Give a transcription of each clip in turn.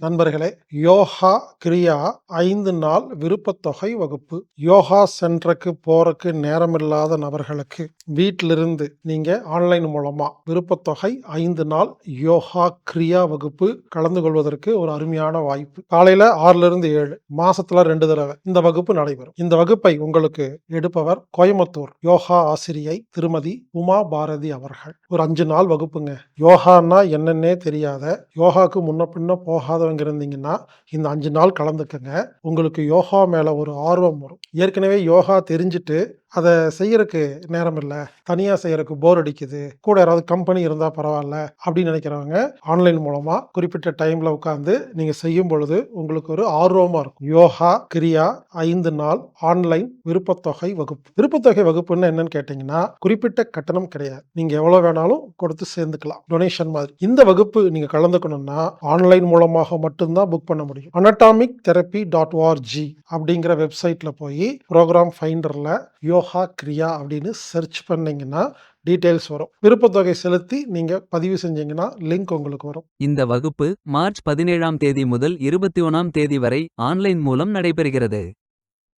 நண்பர்களே யோகா கிரியா ஐந்து நாள் விருப்பத்தொகை வகுப்பு. யோகா சென்டருக்கு போறக்கு நேரமில்லாத நபர்களுக்கு வீட்டிலிருந்து நீங்க ஆன்லைன் மூலமா விருப்பத்தொகை ஐந்து நாள் யோகா கிரியா வகுப்பு கலந்து கொள்வதற்கு ஒரு அருமையான வாய்ப்பு. காலையில ஆறுல இருந்து ஏழு மாசத்துல ரெண்டு தடவை இந்த வகுப்பு நடைபெறும். இந்த வகுப்பை உங்களுக்கு எடுப்பவர் கோயம்புத்தூர் யோகா ஆசிரியை திருமதி உமா பாரதி அவர்கள். ஒரு அஞ்சு நாள் வகுப்புங்க. யோகான்னா என்னன்னே தெரியாத யோகாக்கு முன்ன பின்ன போகாதவங்க இருந்தீங்கன்னா இந்த அஞ்சு நாள் கலந்துக்கங்க. உங்களுக்கு யோகா மேல ஒரு ஆர்வம் வரும். ஏற்கனவே யோகா தெரிஞ்சுட்டு அதை செய்யறதுக்கு நேரம் இல்லை. தனியாக செய்யறதுக்கு போர் அடிக்குது. கூட யாராவது கம்பெனி இருந்தால் பரவாயில்ல அப்படின்னு நினைக்கிறவங்க ஆன்லைன் மூலமாக குறிப்பிட்ட டைமில் உட்காந்து நீங்கள் செய்யும் பொழுது உங்களுக்கு ஒரு ஆர்வமாக இருக்கும். யோகா கிரியா ஐந்து நாள் ஆன்லைன் விருப்பத்தொகை வகுப்பு. விருப்பத்தொகை வகுப்புன்னு என்னன்னு கேட்டிங்கன்னா குறிப்பிட்ட கட்டணம் கிடையாது. நீங்கள் எவ்வளோ வேணாலும் கொடுத்து சேர்ந்துக்கலாம். டொனேஷன் மாதிரி. இந்த வகுப்பு நீங்கள் கலந்துக்கணும்னா ஆன்லைன் மூலமாக மட்டும்தான் புக் பண்ண முடியும். அனட்டாமிக் தெரப்பி டாட் ஓஆர்ஜி அப்படிங்கிற வெப்சைட்டில் போய் ப்ரோக்ராம் ஃபைண்டரில் யோகா கிரியா அப்படின்னு சர்ச் பண்ணீங்கன்னா டீட்டெயில்ஸ் வரும். விருப்பத்தொகை செலுத்தி நீங்க பதிவு செஞ்சீங்கன்னா லிங்க் உங்களுக்கு வரும். இந்த வகுப்பு மார்ச் பதினேழாம் தேதி முதல் இருபத்தி ஒன்னாம் தேதி வரை ஆன்லைன் மூலம் நடைபெறுகிறது.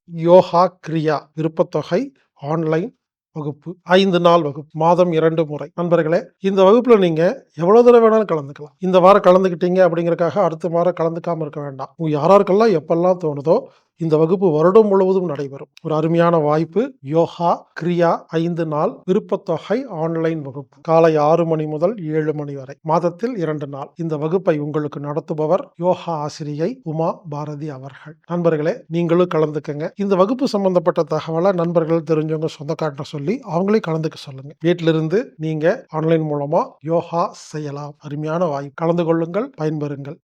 யோகா கிரியா விருப்பத்தொகை ஆன்லைன் வகுப்பு ஐந்து நாள் வகுப்பு மாதம் இரண்டு முறை. நண்பர்களே இந்த வகுப்புல நீங்க எவ்வளவு தடவை வேணாலும் கலந்துக்கலாம். இந்த வாரம் கலந்துக்கிட்டீங்க அப்படிங்கறக்காக அடுத்த வாரம் கலந்துக்காம இருக்க வேண்டாம். யாராருக்கெல்லாம் எப்பெல்லாம் தோணுதோ இந்த வகுப்பு வருடம் முழுவதும் நடைபெறும். ஒரு அருமையான வாய்ப்பு. யோகா கிரியா ஐந்து நாள் விருப்பத்தொகை ஆன்லைன் வகுப்பு. காலை ஆறு மணி முதல் ஏழு மணி வரை. மாதத்தில் இரண்டு நாள். இந்த வகுப்பை உங்களுக்கு நடத்துபவர் யோகா ஆசிரியை உமா பாரதி அவர்கள். நண்பர்களே நீங்களும் கலந்துக்கங்க. இந்த வகுப்பு சம்பந்தப்பட்ட தகவலை நண்பர்கள் தெரிஞ்சவங்க சொந்தக்காட்ட சொல்லி அவங்களே கலந்துக்க சொல்லுங்க. வீட்டிலிருந்து நீங்க ஆன்லைன் மூலமா யோகா செய்யலாம். அருமையான வாய்ப்பு. கலந்து கொள்ளுங்கள் பயன்பெறுங்கள்.